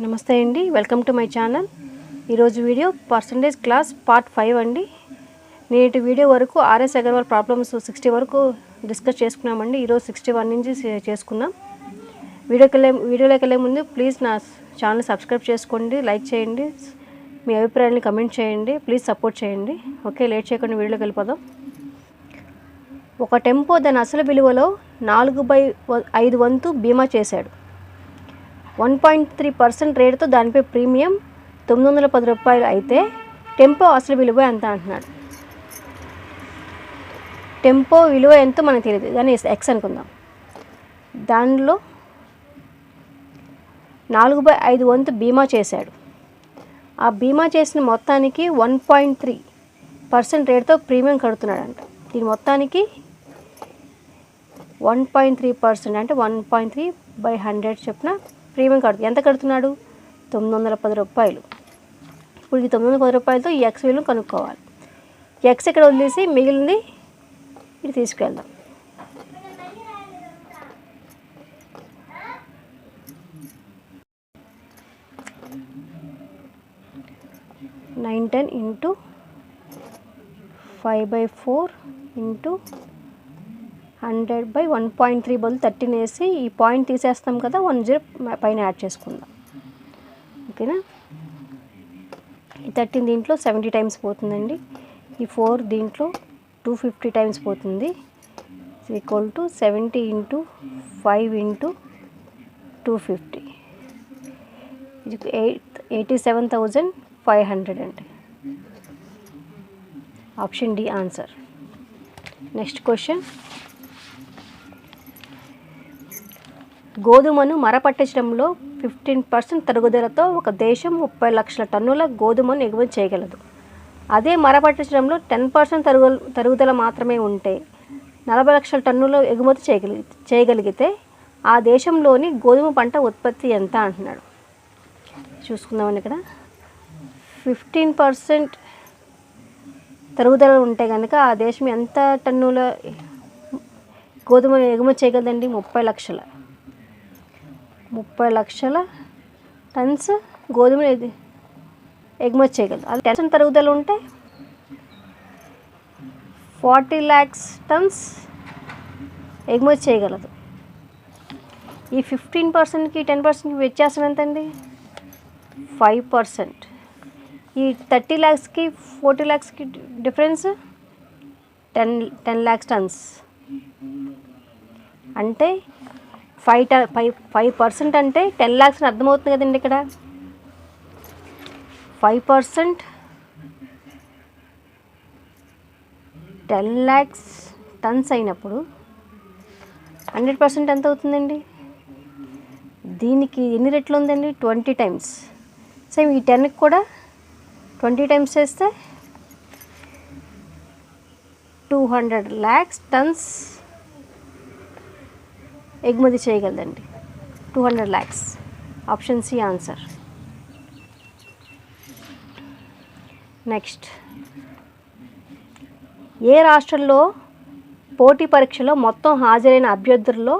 నమస్తే అండి welcome to my channel. ఈరోజు video percentage class part five అండి. నేటి వీడియో వరకు ఆర్ఎస్ అగర్వాల్ ప్రాబ్లమ్స్ సిక్స్టీ వరకు డిస్కస్ చేసుకున్నామండి. ఈరోజు సిక్స్టీ వన్ నుంచి చేసుకున్నాం. వీడియోకి వెళ్ళే వీడియోలోకి వెళ్ళే ముందు ప్లీజ్ నా ఛానల్ సబ్స్క్రైబ్ చేసుకోండి లైక్ చేయండి మీ అభిప్రాయాన్ని కమెంట్ చేయండి ప్లీజ్ సపోర్ట్ చేయండి. ఓకే లేట్ చేయకుండా వీడియోలోకి వెళ్ళిపోదాం. ఒక టెంపో దాని అసలు విలువలో నాలుగు బై వ- ఐదు వంతు బీమా చేశాడు. వన్ పాయింట్ త్రీ పర్సెంట్ రేటుతో దానిపై ప్రీమియం తొమ్మిది వందల పది రూపాయలు అయితే టెంపో అసలు విలువ ఎంత అంటున్నాడు? టెంపో విలువ ఎంతో మనకు తెలియదు. దాన్ని ఎక్స్ అనుకుందాం. దానిలో నాలుగు బై ఐదు వంతు బీమా చేశాడు. ఆ బీమా చేసిన మొత్తానికి వన్ పాయింట్ త్రీ పర్సెంట్ రేట్తో ప్రీమియం కడుతున్నాడంట. దీని మొత్తానికి వన్ పాయింట్ త్రీ పర్సెంట్ అంటే one point three by hundred చెప్పిన ప్రీమియం కడుతుంది ఎంత కడుతున్నాడు? తొమ్మిది వందల పది రూపాయలు. ఇప్పుడు ఈ తొమ్మిది వందల పది రూపాయలతో ఈ ఎక్స్ విలువను కనుక్కోవాలి. ఎక్స్ ఇక్కడ వదిలేసి మిగిలింది ఇది తీసుకెళ్దాం. Nine ten into five by four into hundred by one point three బదులు థర్టీన్ వేసి ఈ పాయింట్ తీసేస్తాం కదా వన్ జీరో పైన యాడ్ చేసుకుందాం. ఓకేనా? ఈ థర్టీన్ దీంట్లో సెవెంటీ టైమ్స్ పోతుందండి. ఈ ఫోర్ దీంట్లో టూ ఫిఫ్టీ టైమ్స్ పోతుంది. Equal to seventy into five into two fifty ఇది eight eighty seven thousand five hundred అండి option D answer next question గోధుమను మరపట్టించడంలో ఫిఫ్టీన్ పర్సెంట్ తరుగుదలతో ఒక దేశం ముప్పై లక్షల టన్నుల గోధుమను ఎగుమతి చేయగలదు. అదే మరపట్టించడంలో టెన్ పర్సెంట్ తరుగు తరుగుదల మాత్రమే ఉంటే నలభై లక్షల టన్నుల ఎగుమతి చేయగలి చేయగలిగితే ఆ దేశంలోని గోధుమ పంట ఉత్పత్తి ఎంత అంటున్నాడు. చూసుకుందామని ఇక్కడ. ఫిఫ్టీన్ పర్సెంట్ తరుగుదల ఉంటే కనుక ఆ దేశం ఎంత టన్నుల గోధుమ ఎగుమతి చేయగలదండి? ముప్పై లక్షల. ముప్పై లక్షల టన్స్ గోధుమ ఎగుమతి చేయగలదు అది టెన్షన్ తరుగుదల ఉంటే ఫార్టీ ల్యాక్స్ టన్స్ ఎగుమతి చేయగలదు. ఈ ఫిఫ్టీన్ పర్సెంట్కి టెన్ పర్సెంట్కి వ్యత్యాసం ఎంతండి? Five percent. ఈ థర్టీ ల్యాక్స్కి forty ల్యాక్స్కి difference ten ten lakhs tons. అంటే ఫైవ్ ట ఫైవ్ ఫైవ్ పర్సెంట్ అంటే టెన్ ల్యాక్స్ అని అర్థమవుతుంది కదండి ఇక్కడ. Five percent ten lakhs tons అయినప్పుడు హండ్రెడ్ పర్సెంట్ ఎంత అవుతుందండి? దీనికి ఎన్ని రెట్లు ఉందండి? Twenty times. సేమ్ ఈ టెన్కి కూడా ట్వంటీ టైమ్స్ చేస్తే టూ హండ్రెడ్ ల్యాక్స్ టన్స్ ఎగుమతి చేయగలదండి. Two hundred lakhs option C answer next A రాష్ట్రంలో పోటీ పరీక్షలో మొత్తం హాజరైన అభ్యర్థుల్లో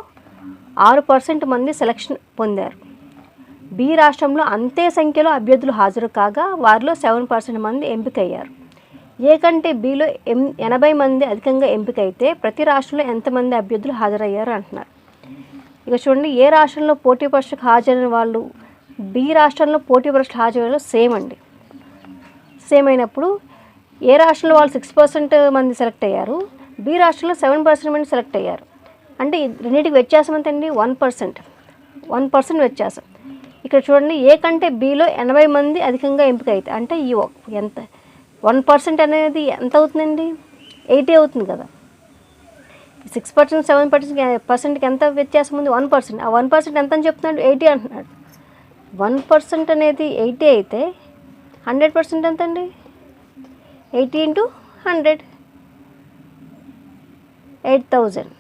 ఆరు పర్సెంట్ మంది సెలక్షన్ పొందారు. బి రాష్ట్రంలో అంతే సంఖ్యలో అభ్యర్థులు హాజరు కాగా వారిలో సెవెన్ పర్సెంట్ మంది ఎంపికయ్యారు. ఏ కంటే బిలో ఎం ఎనభై మంది అధికంగా ఎంపికైతే ప్రతి రాష్ట్రంలో ఎంతమంది అభ్యర్థులు హాజరయ్యారు అంటున్నారు. ఇక చూడండి ఏ రాష్ట్రంలో పోటీ పరీక్షకు హాజరైన వాళ్ళు బి రాష్ట్రంలో పోటీ పరీక్షలు హాజరైన సేమ్ అండి. సేమ్ అయినప్పుడు ఏ రాష్ట్రంలో వాళ్ళు సిక్స్ పర్సెంట్ మంది సెలెక్ట్ అయ్యారు బి రాష్ట్రంలో సెవెన్ పర్సెంట్ మంది సెలెక్ట్ అయ్యారు. అంటే రెండింటికి వ్యత్యాసం ఎంత అండి? వన్ పర్సెంట్ వన్ పర్సెంట్ వ్యత్యాసం. ఇక్కడ చూడండి ఏ కంటే బిలో ఎనభై మంది అధికంగా ఎంపిక అవుతాయి అంటే ఈ ఎంత వన్ పర్సెంట్ అనేది ఎంత అవుతుందండి? ఎయిటీ అవుతుంది కదా. సిక్స్ పర్సెంట్ సెవెన్ పర్సెంట్ పర్సెంట్కి ఎంత వ్యత్యాసం ఉంది? వన్ పర్సెంట్ ఆ వన్ పర్సెంట్ ఎంత అని చెప్తున్నాడు? ఎయిటీ అంటున్నాడు. వన్ పర్సెంట్ అనేది ఎయిటీ అయితే హండ్రెడ్ పర్సెంట్ ఎంత అండి eighty into hundred eight thousand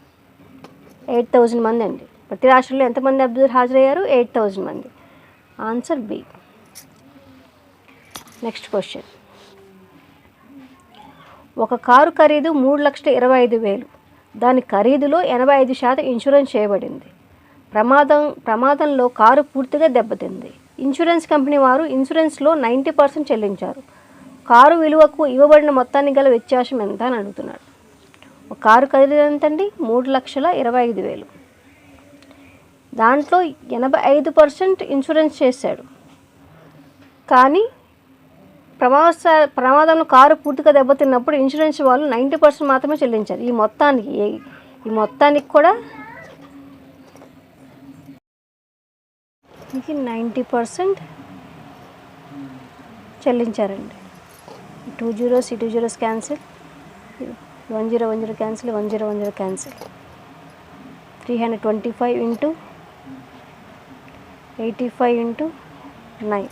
eight thousand మంది అండి. ప్రతి రాష్ట్రంలో ఎంతమంది అభ్యర్థులు హాజరయ్యారు? ఎయిట్ థౌజండ్ మంది. ఆన్సర్ బి నెక్స్ట్ క్వశ్చన్ ఒక కారు ఖరీదు మూడు లక్షల ఇరవై ఐదు వేలు. దాని ఖరీదులో ఎనభై ఐదు శాతం ఇన్సూరెన్స్ చేయబడింది. ప్రమాదం ప్రమాదంలో కారు పూర్తిగా దెబ్బతింది. ఇన్సూరెన్స్ కంపెనీ వారు ఇన్సూరెన్స్లో నైంటీ పర్సెంట్ చెల్లించారు. కారు విలువకు ఇవ్వబడిన మొత్తానికి గల వ్యత్యాసం ఎంత అని అడుగుతున్నాడు ఒక కారు ఖరీదు ఎంతండి మూడు లక్షల ఇరవై ఐదు వేలు. దాంట్లో ఎనభై ఐదు పర్సెంట్ ఇన్సూరెన్స్ చేశాడు. కానీ ప్రమాద ప్రమాదంలో కారు పూర్తిగా దెబ్బతిన్నప్పుడు ఇన్సూరెన్స్ వాళ్ళు నైంటీ పర్సెంట్ మాత్రమే చెల్లించారు. ఈ మొత్తానికి ఏ- ఈ మొత్తానికి కూడా నైంటీ పర్సెంట్ చెల్లించారండి. టూ జీరోస్ ఈ two zeros cancel one zero one zero cancel one zero one zero cancel. Three hundred twenty five into eighty five into nine.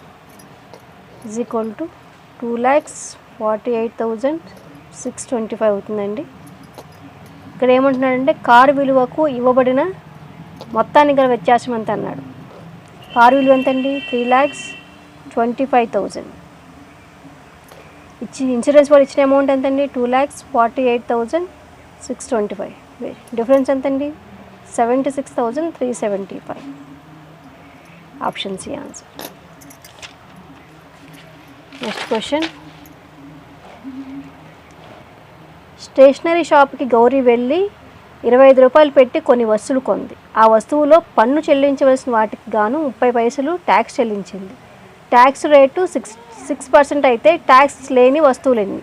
Is equal to two lakhs forty eight thousand six twenty five అవుతుందండి. ఇక్కడ ఏమంటున్నాడంటే car విలువకు ఇవ్వబడిన మొత్తానికి గల వ్యత్యాసం ఎంత అన్నాడు. కారు విలువ ఎంతండి? Three lakhs twenty five thousand. ఇచ్చి ఇన్సూరెన్స్ వాళ్ళు ఇచ్చిన అమౌంట్ ఎంతండి? Two lakhs forty eight thousand six twenty five. Difference ఎంతండి? Seventy six thousand three seventy five. Option C answer. Next question stationery షాప్కి గౌరీ వెళ్ళి ఇరవై ఐదు రూపాయలు పెట్టి కొన్ని వస్తువులు కొంది. ఆ వస్తువులో పన్ను చెల్లించవలసిన వాటికి గాను ముప్పై పైసలు tax చెల్లించింది. Tax rate six six percent అయితే ట్యాక్స్ లేని వస్తువులు ఎన్ని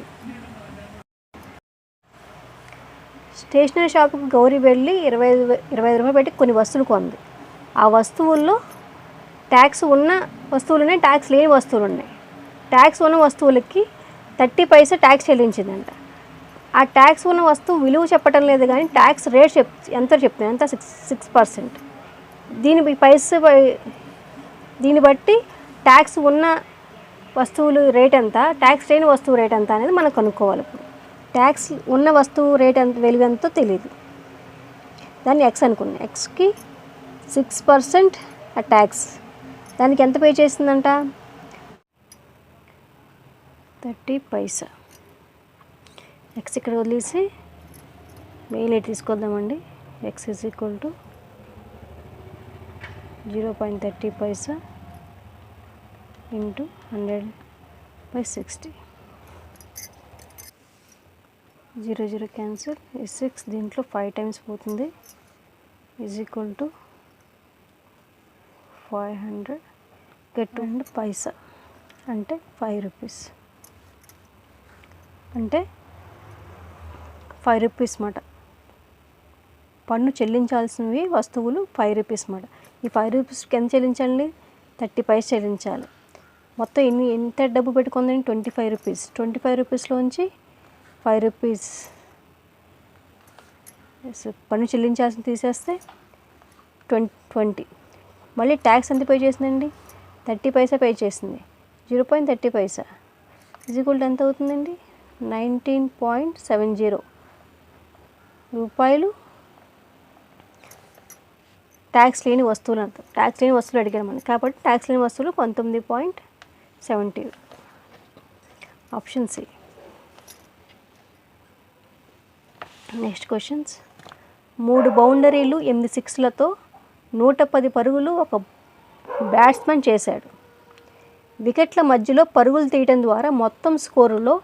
స్టేషనరీ షాప్కి గౌరీ వెళ్ళి ఇరవై ఐదు ఇరవై ఐదు రూపాయలు పెట్టి కొన్ని వస్తువులు కొంది. ఆ వస్తువుల్లో ట్యాక్స్ ఉన్న వస్తువులు ఉన్నాయి ట్యాక్స్ లేని వస్తువులు ఉన్నాయి ట్యాక్స్ ఉన్న వస్తువులకి థర్టీ పైసా ట్యాక్స్ చెల్లించిందంట. ఆ ట్యాక్స్ ఉన్న వస్తువు విలువ చెప్పటం లేదు కానీ ట్యాక్స్ రేట్ చెప్ ఎంత చెప్తుంది? ఎంత? సిక్స్ సిక్స్ పర్సెంట్ దీని పైస దీన్ని బట్టి ట్యాక్స్ ఉన్న వస్తువులు రేట్ ఎంత? ట్యాక్స్ లేని వస్తువు రేట్ ఎంత అనేది మనం కనుక్కోవాలి ఇప్పుడు. ట్యాక్స్ ఉన్న వస్తువు రేట్ ఎంత వెలుగు ఎంతో తెలియదు దాన్ని ఎక్స్ అనుకున్నాం. ఎక్స్కి సిక్స్ పర్సెంట్ ఆ ట్యాక్స్ దానికి ఎంత పే చేసిందంట? థర్టీ పైసా. ఎక్స్ ఇక్కడ వదిలేసి మెయిల్ eight తీసుకొద్దామండి. X is equal to zero point thirty paisa into hundred by sixty zero zero cancel ఈ సిక్స్ దీంట్లో ఫైవ్ టైమ్స్ పోతుంది. Is equal to five hundred get and paisa. అంటే ఫైవ్ రూపీస్ అంటే five rupees మాట. పన్ను చెల్లించాల్సినవి వస్తువులు five rupees మాట. ఈ ఫైవ్ రూపీస్కి ఎంత చెల్లించాలి థర్టీ పైస్ చెల్లించాలి. మొత్తం ఎన్ని ఎంత డబ్బు పెట్టుకుందని twenty five rupees twenty five రూపీస్లోంచి five rupees పన్ను చెల్లించాల్సిన తీసేస్తే ట్వంటీ ట్వంటీ మళ్ళీ ట్యాక్స్ ఎంత పే చేసిందండి? థర్టీ పైసా పే చేసింది. Zero point thirty paisa. Equal ఎంత అవుతుందండి? Nineteen point seven zero. రూపాయలు ట్యాక్స్ లేని వస్తువులు అంత ట్యాక్స్ లేని వస్తువులు అడిగారు మనం కాబట్టి ట్యాక్స్ లేని వస్తువులు పంతొమ్మిది point seventy option C. Next questions. మూడు బౌండరీలు ఎనిమిది సిక్స్లతో నూట పది పరుగులు ఒక బ్యాట్స్మెన్ చేశాడు. వికెట్ల మధ్యలో పరుగులు తీయడం ద్వారా మొత్తం స్కోరులో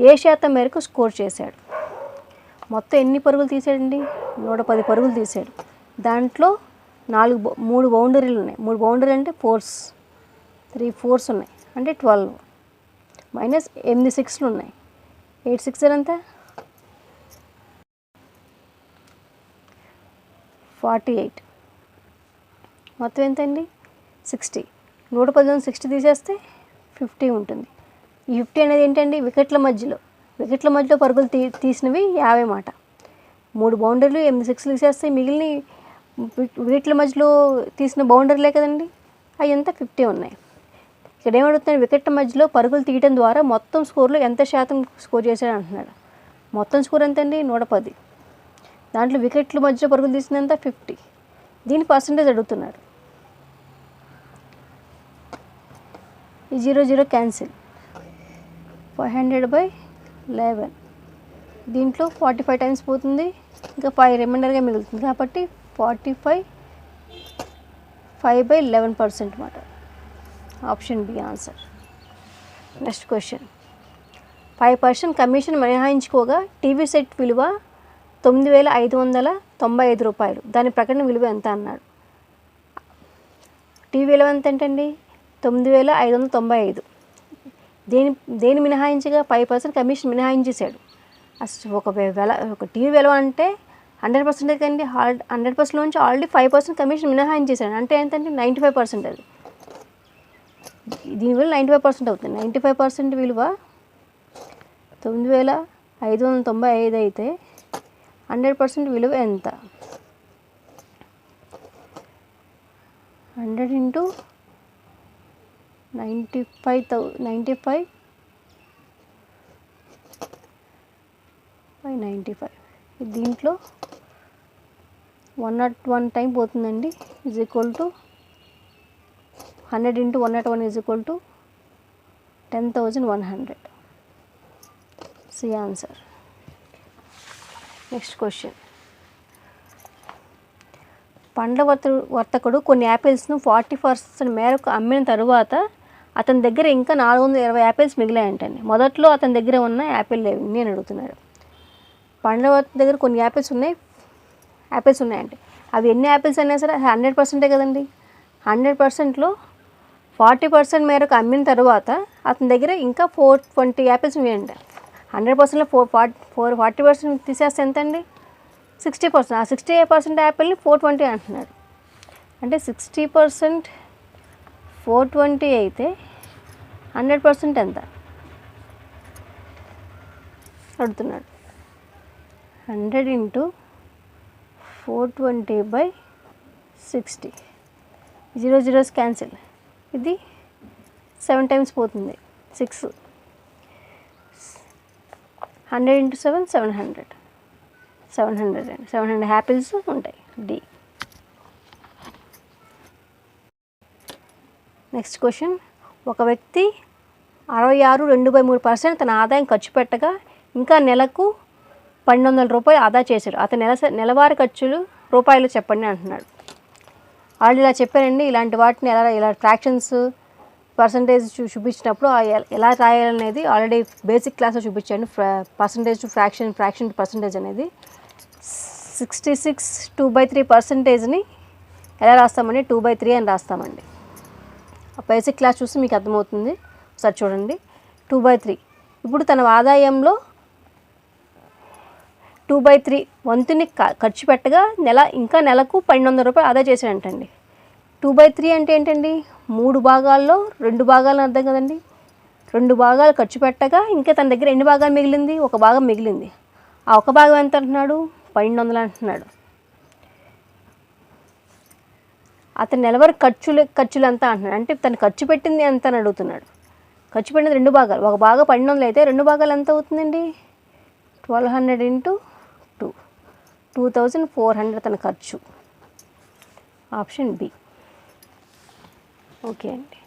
ఏ శాతం మేరకు స్కోర్ చేశాడు? మొత్తం ఎన్ని పరుగులు తీసాడండి నూట పది పరుగులు తీసాడు దాంట్లో నాలుగు మూడు బౌండరీలు ఉన్నాయి. మూడు బౌండరీలు అంటే ఫోర్స్. త్రీ ఫోర్స్ ఉన్నాయి. అంటే ట్వెల్వ్. మైనస్ ఎనిమిది సిక్స్లు ఉన్నాయి. ఎయిట్ సిక్స్ ఎంత? Forty eight. మొత్తం ఎంతండి? సిక్స్టీ. నూట పది సిక్స్టీ తీసేస్తే ఫిఫ్టీ ఉంటుంది. ఫిఫ్టీ అనేది ఏంటండి? వికెట్ల మధ్యలో. వికెట్ల మధ్యలో పరుగులు తీ తీసినవి యాభై మాట. మూడు బౌండరీలు ఎనిమిది సిక్స్లు తీసేస్తే మిగిలిన విక్- వికెట్ల మధ్యలో తీసిన బౌండరీలే కదండి? అవి ఎంత ఫిఫ్టీ ఉన్నాయి. ఇక్కడ ఏమడుగుతున్నాడు? వికెట్ల మధ్యలో పరుగులు తీయడం ద్వారా మొత్తం స్కోర్లో ఎంత శాతం స్కోర్ చేశాడు అంటున్నాడు. మొత్తం స్కోర్ ఎంతండి? నూట పది. దాంట్లో వికెట్ల మధ్యలో పరుగులు తీసినంత ఫిఫ్టీ. దీని పర్సంటేజ్ అడుగుతున్నాడు. ఈ zero zero cancel. Five hundred by eleven. దీంట్లో ఫార్టీ ఫైవ్ టైమ్స్ పోతుంది. ఇంకా ఫైవ్ రిమైండర్గా మిగులుతుంది కాబట్టి forty five five by eleven percent అన్నమాట. Option B answer. Next question. Five percent commission మినహాయించుకోగా TV set విలువ తొమ్మిది వేల ఐదు వందల తొంభై ఐదు రూపాయలు. దాని ప్రకటన విలువ ఎంత అన్నాడు? టీవీ విలువ ఎంత ఏంటండి? తొమ్మిది వేల ఐదు వందల తొంభై ఐదు. దేని దేని మినహాయించగా ఫైవ్ పర్సెంట్ కమిషన్ మినహాయించేశాడు. అసలు ఒక వెల ఒక టీవీ విలువ అంటే హండ్రెడ్ పర్సెంట్ హాల్ హండ్రెడ్ పర్సెంట్ నుంచి ఆల్రెడీ ఫైవ్ పర్సెంట్ కమిషన్ మినహాయించేశాడు. అంటే ఏంటంటే నైంటీ ఫైవ్ పర్సెంట్ అది. దీని విలువ నైంటీ ఫైవ్ పర్సెంట్ అవుతుంది. నైంటీ ఫైవ్ పర్సెంట్ విలువ తొమ్మిది వేల ఐదు వందల తొంభై ఐదు అయితే హండ్రెడ్ పర్సెంట్ విలువ ఎంత? Hundred into ninety five thou ninety five? By ninety five. దీంట్లో వన్ నాట్ వన్ టైం పోతుందండి. Is equal to hundred into one not one is equal to ten thousand one hundred. C answer next question పండ్ల వర్త వర్తకుడు కొన్ని యాపిల్స్ను forty percent మేరకు అమ్మిన తరువాత అతని దగ్గర ఇంకా నాలుగు వందల ఇరవై యాపిల్స్ మిగిలాయంటండి. మొదట్లో అతని దగ్గర ఉన్న యాపిల్ లేవు. నేను అడుగుతున్నాడు పండ్ల దగ్గర కొన్ని యాపిల్స్ ఉన్నాయి. యాపిల్స్ ఉన్నాయండి. అవి ఎన్ని యాపిల్స్ అయినా సరే హండ్రెడ్ పర్సెంటే కదండి. హండ్రెడ్ పర్సెంట్లో ఫార్టీ పర్సెంట్ మేరకు అమ్మిన తర్వాత అతని దగ్గర ఇంకా ఫోర్ ట్వంటీ యాపిల్స్ ఉన్నాయండి. హండ్రెడ్ పర్సెంట్లో four forty four forty percent తీసేస్తే ఎంత అండి సిక్స్టీ పర్సెంట్. ఆ సిక్స్టీ పర్సెంట్ యాపిల్ని ఫోర్ ట్వంటీ అంటున్నాడు అంటే సిక్స్టీ పర్సెంట్ ఫోర్ ట్వంటీ అయితే హండ్రెడ్ పర్సెంట్ ఎంత? అడుగుతున్నాడు. Hundred into four twenty by sixty. Zero zeros cancel. ఇది సెవెన్ టైమ్స్ పోతుంది. Six. Hundred into seven seven hundred. Seven hundred అండి సెవెన్ హండ్రెడ్ యాపిల్స్ ఉంటాయి. డి. Next question. ఒక వ్యక్తి అరవై ఆరు రెండు బై మూడు పర్సెంట్ తన ఆదాయం ఖర్చు పెట్టగా ఇంకా నెలకు పన్నెండు వందల రూపాయలు ఆదా చేశాడు అతని నెల నెలవారీ ఖర్చులు రూపాయలు చెప్పండి అంటున్నాడు. వాళ్ళు ఇలా చెప్పారండి ఇలాంటి వాటిని ఎలా ఇలా ఫ్రాక్షన్స్ పర్సంటేజ్ చూ చూపించినప్పుడు ఎలా రాయాలనేది ఆల్రెడీ బేసిక్ క్లాస్లో చూపించాను percentage to fraction fraction to percentage అనేది sixty six two by three పర్సంటేజ్ని ఎలా రాస్తామని టూ బై త్రీ అని రాస్తామండి. బేసిక్ క్లాస్ చూసి మీకు అర్థమవుతుంది. ఒకసారి చూడండి. టూ బై త్రీ ఇప్పుడు తన ఆదాయంలో టూ బై త్రీ వంతుని క- ఖర్చు పెట్టగా నెల ఇంకా నెలకు పన్నెండు వందల రూపాయలు ఆదా చేశాడంటండి. టూ బై త్రీ అంటే ఏంటండి? మూడు భాగాల్లో రెండు భాగాలు అర్థం కదండి. రెండు భాగాలు ఖర్చు పెట్టగా ఇంకా తన దగ్గర ఎన్ని భాగాలు మిగిలింది? ఒక భాగం మిగిలింది. ఆ ఒక భాగం ఎంత అంటున్నాడు? పన్నెండు వందలు అంటున్నాడు. అతను నెలవారి ఖర్చులు ఖర్చులు ఎంత అంటున్నాడు. అంటే తను ఖర్చు పెట్టింది ఎంత అని అడుగుతున్నాడు. ఖర్చు పెట్టినది రెండు భాగాలు. ఒక భాగం పన్నెండు వందలు అయితే రెండు భాగాలు ఎంత అవుతుందండి? Twelve hundred into two. Two thousand four hundred తన ఖర్చు. Option B. ఓకే అండి.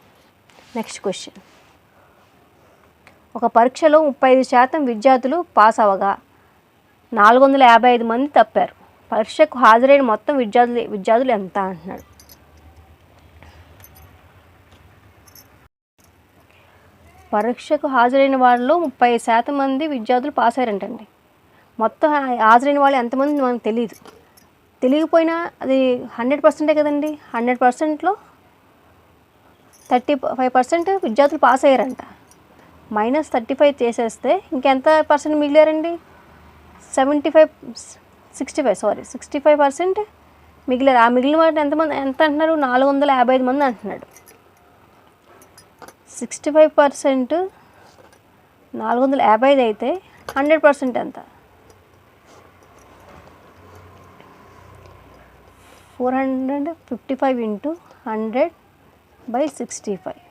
Next question. ఒక పరీక్షలో ముప్పై ఐదు శాతం విద్యార్థులు పాస్ అవ్వగా నాలుగు వందల యాభై ఐదు మంది తప్పారు. పరీక్షకు హాజరైన మొత్తం విద్యార్థులు విద్యార్థులు ఎంత అంటున్నాడు? పరీక్షకు హాజరైన వాళ్ళలో ముప్పై శాతం మంది విద్యార్థులు పాస్ అయ్యారంటండి. మొత్తం హాజరైన వాళ్ళు ఎంతమంది మనకు తెలియదు తెలియకపోయినా అది హండ్రెడ్ పర్సెంటే కదండి. హండ్రెడ్ పర్సెంట్లో థర్టీ ఫైవ్ పర్సెంట్ విద్యార్థులు పాస్ అయ్యారంట. మైనస్ థర్టీ ఫైవ్ చేసేస్తే ఇంకెంత percent మిగిలారండి? Seventy five sixty five sorry sixty five percent మిగిలారు. ఆ మిగిలిన వాటి ఎంతమంది ఎంత అంటున్నారు? నాలుగు వందల యాభై ఐదు మంది అంటున్నాడు. సిక్స్టీ ఫైవ్ పర్సెంట్ నాలుగు వందల యాభై ఐదు అయితే హండ్రెడ్ పర్సెంట్ ఎంత? Four hundred fifty five into hundred by sixty five.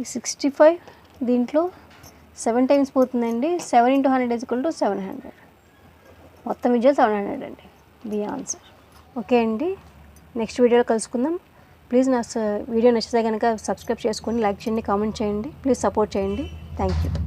ఈ సిక్స్టీ ఫైవ్ దీంట్లో సెవెన్ టైమ్స్ పోతుందండి. Seven into hundred is equal to seven hundred. మొత్తం విజయ్ సెవెన్ హండ్రెడ్ అండి. B answer. ఓకే అండి. నెక్స్ట్ వీడియోలో కలుసుకుందాం. ప్లీజ్ నా వీడియో నచ్చితే కనుక సబ్స్క్రైబ్ చేసుకొని లైక్ చేయండి కామెంట్ చేయండి. ప్లీజ్ సపోర్ట్ చేయండి. Thank you